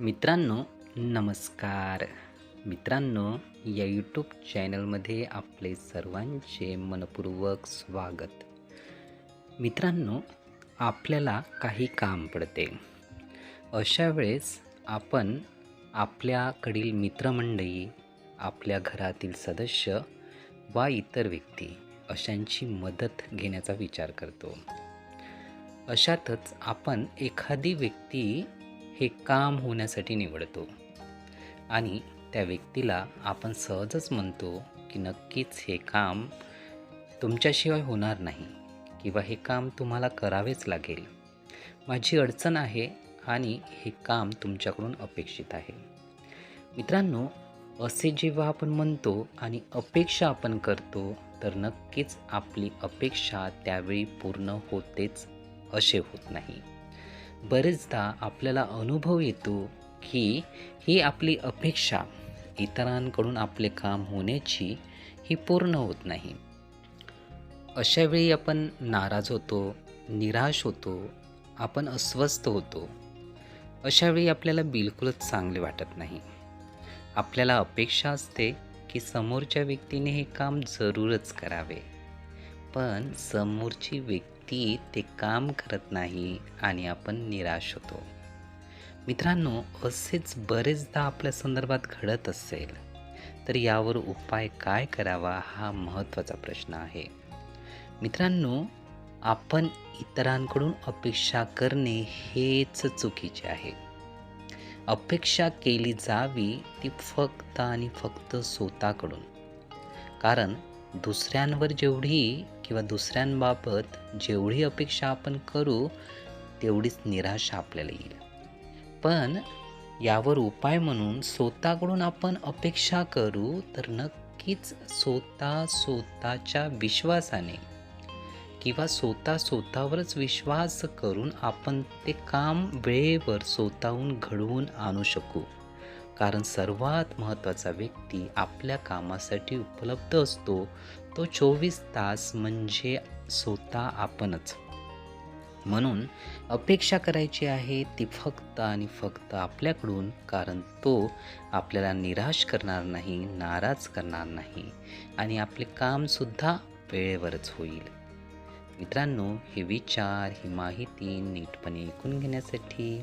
मित्रांनो नमस्कार. मित्रांनो या यूट्यूब चॅनलमध्ये आपले सर्वांचे मनपूर्वक स्वागत. मित्रांनो आपल्याला काही काम पडते. अशा वेळेस आपण आपल्याकडील मित्रमंडळी आपल्या घरातील सदस्य वा इतर व्यक्ती अशांची मदत घेण्याचा विचार करतो. अशातच आपण एखादी व्यक्ती हे काम होण्यासाठी निवडतो. आणि त्या व्यक्तीला आपण सहजच म्हणतो की नक्कीच हे काम तुमच्याशिवाय होणार नाही किंवा हे काम तुम्हाला करावेच लागेल. माझी अडचण आहे आणि हे काम तुमच्याकडून अपेक्षित आहे. मित्रांनो असे जेव्हा आपण म्हणतो आणि अपेक्षा आपण करतो तर नक्कीच आपली अपेक्षा त्यावेळी पूर्ण होतेच असे होत नाही. बरेचदा आपल्याला अनुभव येतो की ही आपली अपेक्षा इतरांकडून आपले काम होण्याची ही पूर्ण होत नाही. अशावेळी आपण नाराज होतो निराश होतो आपण अस्वस्थ होतो. अशावेळी आपल्याला बिलकुलच चांगले वाटत नाही. आपल्याला अपेक्षा असते की समोरच्या व्यक्तीने हे काम जरूरच करावे. पण समोरची व्यक्ती ते काम करत नाही आणि आपण निराश होतो. मित्रांनो असेच बरेचदा आपल्या संदर्भात घडत असेल तर यावर उपाय काय करावा हा महत्त्वाचा प्रश्न आहे. मित्रांनो आपण इतरांकडून अपेक्षा करणे हेच चुकीचे आहे. अपेक्षा केली जावी ती फक्त आणि फक्त स्वतःकडून. कारण दुसऱ्यांवर जेवढी किंवा दुसऱ्यांबाबत जेवढी अपेक्षा आपण करू तेवढीच निराशा आपल्याला येईल. पण यावर उपाय म्हणून स्वतःकडून आपण अपेक्षा करू तर नक्कीच स्वतः स्वतःच्या विश्वासाने किंवा स्वतः स्वतःवरच विश्वास करून आपण ते काम वेळेवर स्वतःहून घडवून आणू शकू. कारण सर्वात महत्त्वाचा व्यक्ती आपल्या कामासाठी उपलब्ध असतो. तो चोवीस तास म्हणजे स्वतः आपणच. म्हणून अपेक्षा करायची आहे ती फक्त आणि फक्त आपल्याकडून कारण तो आपल्याला निराश करणार नाही नाराज करणार नाही आणि आपले कामसुद्धा वेळेवरच होईल. मित्रांनो हे विचार ही माहिती नीटपणे ऐकून घेण्यासाठी